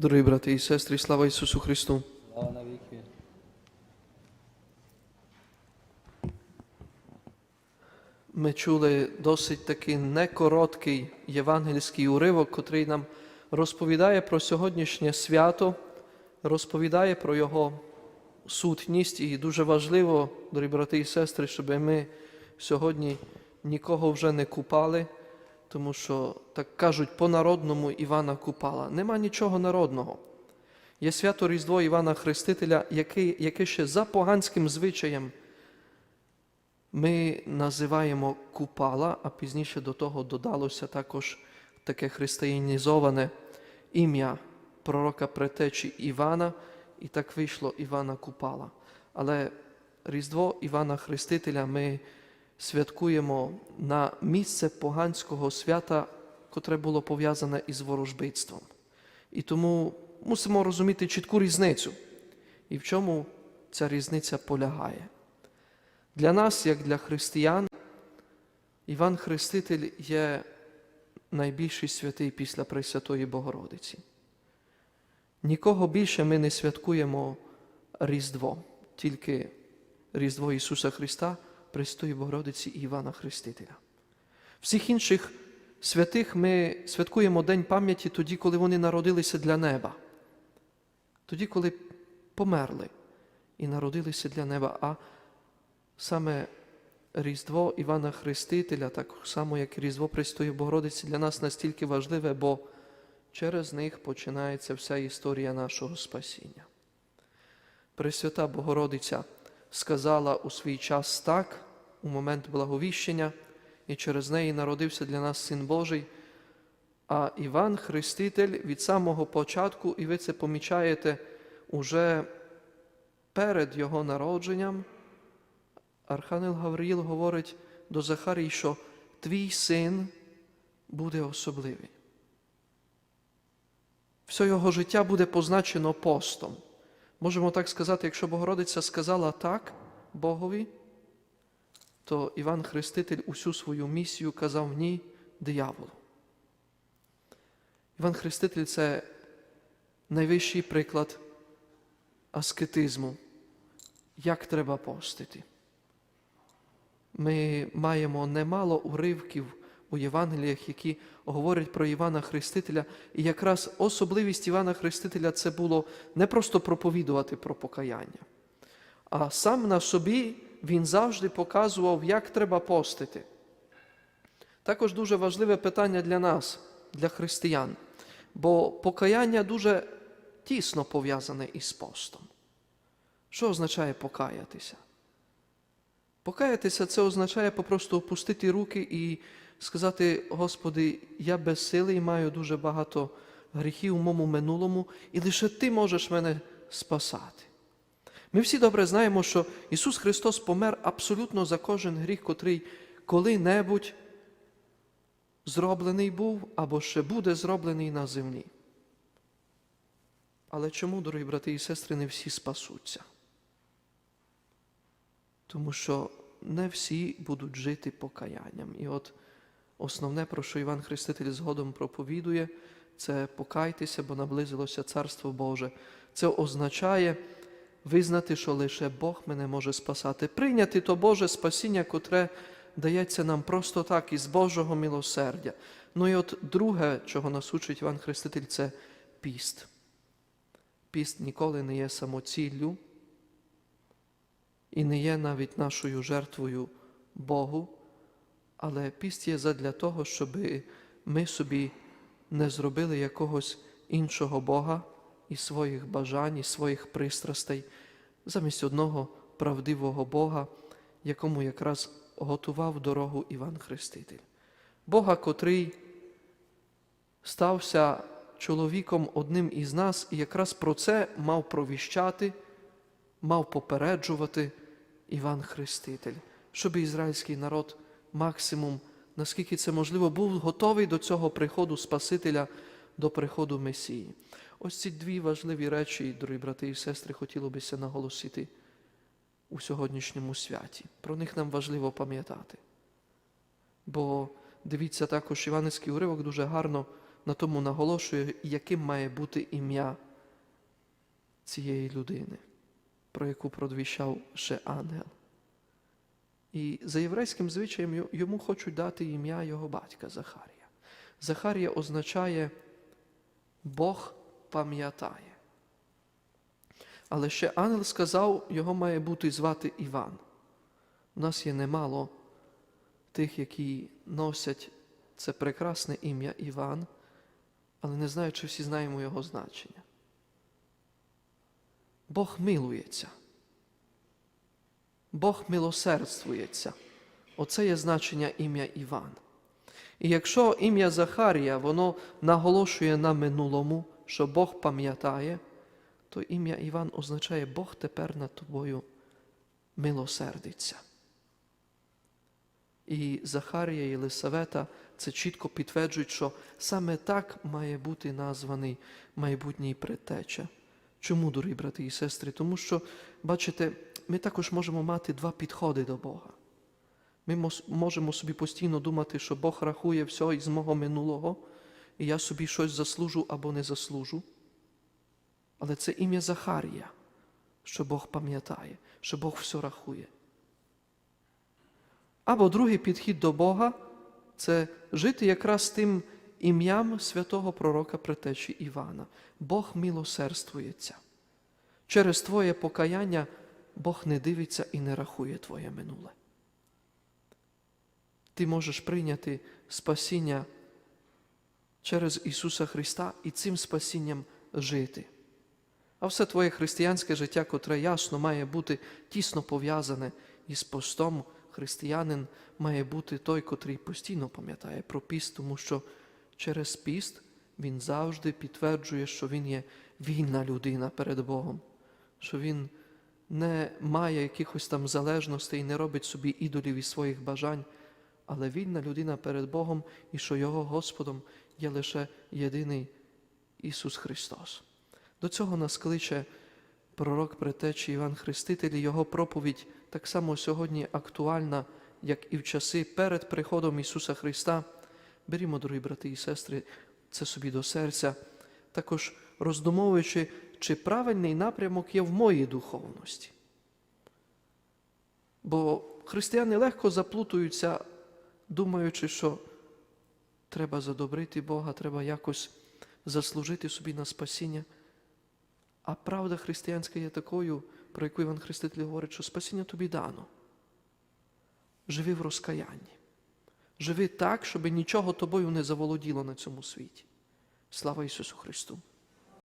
Дорогі брати і сестри, слава Ісусу Христу! Слава навіки. Ми чули досить таки некороткий євангельський уривок, котрий нам розповідає про сьогоднішнє свято, розповідає про його сутність. І дуже важливо, дорогі брати і сестри, щоб ми сьогодні нікого вже не купали, тому що, так кажуть, по-народному Івана купала. Нема нічого народного. Є свято Різдво Івана Хрестителя, яке, яке ще за поганським звичаєм ми називаємо купала, а пізніше до того додалося також таке християнізоване ім'я пророка претечі Івана, і так вийшло Івана Купала. Але Різдво Івана Хрестителя ми святкуємо на місце поганського свята, котре було пов'язане із ворожбитством. І тому мусимо розуміти чітку різницю. І в чому ця різниця полягає. Для нас, як для християн, Іван Хреститель є найбільший святий після Пресвятої Богородиці. Нікого більше ми не святкуємо Різдво, тільки Різдво Ісуса Христа, Престої Богородиці і Івана Хрестителя. Всіх інших святих ми святкуємо День пам'яті тоді, коли вони народилися для неба, тоді, коли померли і народилися для неба. А саме Різдво Івана Хрестителя, так само як і Різдво Престої Богородиці, для нас настільки важливе, бо через них починається вся історія нашого спасіння. Пресвята Богородиця сказала у свій час так, у момент благовіщення, і через неї народився для нас Син Божий. А Іван Хреститель від самого початку, і ви це помічаєте уже перед його народженням. Архангел Гавриїл говорить до Захарії, що твій син буде особливий. Все його життя буде позначено постом. Можемо так сказати, якщо Богородиця сказала так Богові, то Іван Хреститель усю свою місію казав ні дияволу. Іван Хреститель це найвищий приклад аскетизму, як треба постити. Ми маємо немало уривків у Євангеліях, які говорять про Івана Хрестителя. І якраз особливість Івана Хрестителя це було не просто проповідувати про покаяння, а сам на собі він завжди показував, як треба постити. Також дуже важливе питання для нас, для християн, бо покаяння дуже тісно пов'язане із постом. Що означає покаятися? Покаятися це означає попросту опустити руки і сказати: Господи, я безсилий, маю дуже багато гріхів у моєму минулому, і лише Ти можеш мене спасати. Ми всі добре знаємо, що Ісус Христос помер абсолютно за кожен гріх, котрий коли-небудь зроблений був або ще буде зроблений на землі. Але чому, дорогі брати і сестри, не всі спасуться? Тому що не всі будуть жити покаянням. І от основне, про що Іван Хреститель згодом проповідує, це покайтеся, бо наблизилося Царство Боже. Це означає визнати, що лише Бог мене може спасати, прийняти то Боже спасіння, котре дається нам просто так, із Божого милосердя. Ну і от друге, чого нас учить Іван Хреститель, це піст. Піст ніколи не є самоціллю і не є навіть нашою жертвою Богу, але піст є задля того, щоб ми собі не зробили якогось іншого Бога і своїх бажань, і своїх пристрастей, замість одного правдивого Бога, якому якраз готував дорогу Іван Хреститель. Бога, котрий стався чоловіком одним із нас, і якраз про це мав провіщати, мав попереджувати Іван Хреститель, щоб ізраїльський народ максимум, наскільки це можливо, був готовий до цього приходу Спасителя, до приходу Месії. Ось ці дві важливі речі, дорогі брати і сестри, хотіло бися наголосити у сьогоднішньому святі. Про них нам важливо пам'ятати. Бо дивіться також Іванецький уривок дуже гарно на тому наголошує, яким має бути ім'я цієї людини, про яку продвіщав ще ангел. І за єврейським звичаєм йому хочуть дати ім'я його батька Захарія. Захарія означає Бог пам'ятає. Але ще ангел сказав, його має бути звати Іван. У нас є немало тих, які носять це прекрасне ім'я Іван, але не знаю, чи всі знаємо його значення. Бог милується. Бог милосердствується. Оце є значення ім'я Іван. І якщо ім'я Захарія, воно наголошує на минулому, що Бог пам'ятає, то ім'я Іван означає Бог тепер над тобою милосердиться. І Захарія і Єлисавета це чітко підтверджують, що саме так має бути названий майбутній предтеча. Чому, дорогі брати і сестри? Тому що, бачите, ми також можемо мати два підходи до Бога. Ми можемо собі постійно думати, що Бог рахує все із мого минулого, і я собі щось заслужу або не заслужу. Але це ім'я Захарія, що Бог пам'ятає, що Бог все рахує. Або другий підхід до Бога це жити якраз тим ім'ям святого пророка Претечі Івана. Бог милосердствується. Через твоє покаяння Бог не дивиться і не рахує твоє минуле. Ти можеш прийняти спасіння через Ісуса Христа і цим спасінням жити. А все твоє християнське життя, котре ясно має бути тісно пов'язане із постом, християнин має бути той, котрий постійно пам'ятає про піст, тому що через піст він завжди підтверджує, що він є вільна людина перед Богом, що він не має якихось там залежностей, не робить собі ідолів із своїх бажань, але вільна людина перед Богом і що його Господом є лише єдиний Ісус Христос. До цього нас кличе пророк предтечі Іван Хреститель, і його проповідь так само сьогодні актуальна, як і в часи перед приходом Ісуса Христа. Берімо, дорогі брати і сестри, це собі до серця, також роздумовуючи, чи правильний напрямок є в моїй духовності. Бо християни легко заплутуються, думаючи, що треба задобрити Бога, треба якось заслужити собі на спасіння. А правда християнська є такою, про яку Іван Хреститель говорить, що спасіння тобі дано. Живи в розкаянні. Живи так, щоб нічого тобою не заволоділо на цьому світі. Слава Ісусу Христу!